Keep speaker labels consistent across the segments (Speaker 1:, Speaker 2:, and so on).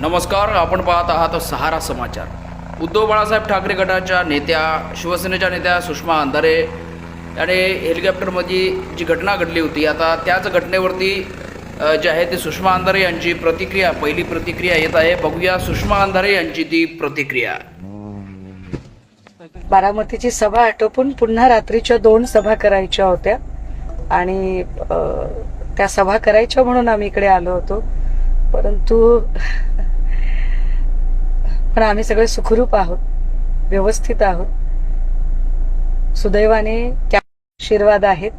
Speaker 1: नमस्कार आपण पाहत आहात सहारा समाचार. उद्धव बाळासाहेब ठाकरे गटाच्या नेत्या शिवसेनेच्या नेत्या सुषमा अंधारे याने हेलिकॉप्टरमध्ये जी घटना घडली होती आता त्याच घटनेवरती जे आहे ते सुषमा अंधारे यांची प्रतिक्रिया पहिली प्रतिक्रिया येत आहे. बघूया सुषमा अंधारे यांची ती प्रतिक्रिया.
Speaker 2: बारामतीची सभा आटोपून पुन्हा रात्रीच्या दोन सभा करायच्या होत्या. आणि त्या सभा करायच्या म्हणून आम्ही इकडे आलो होतो. परंतु पण आम्ही सगळे सुखरूप आहोत व्यवस्थित आहोत. सुदैवाने आशीर्वाद आहेत.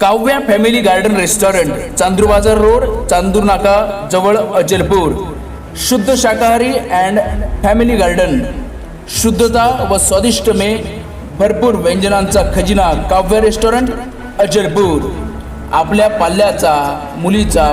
Speaker 1: Kavya family garden restaurant Chandur Bazar road Chandur नाका जवळ अजलपूर. शुद्ध शाकाहारी अँड फॅमिली गार्डन. शुद्धता व स्वादिष्ट मे भरपूर व्यंजनांचा खजिना काव्य रेस्टॉरंट अजलपूर. आपल्या पाल्याचा मुलीचा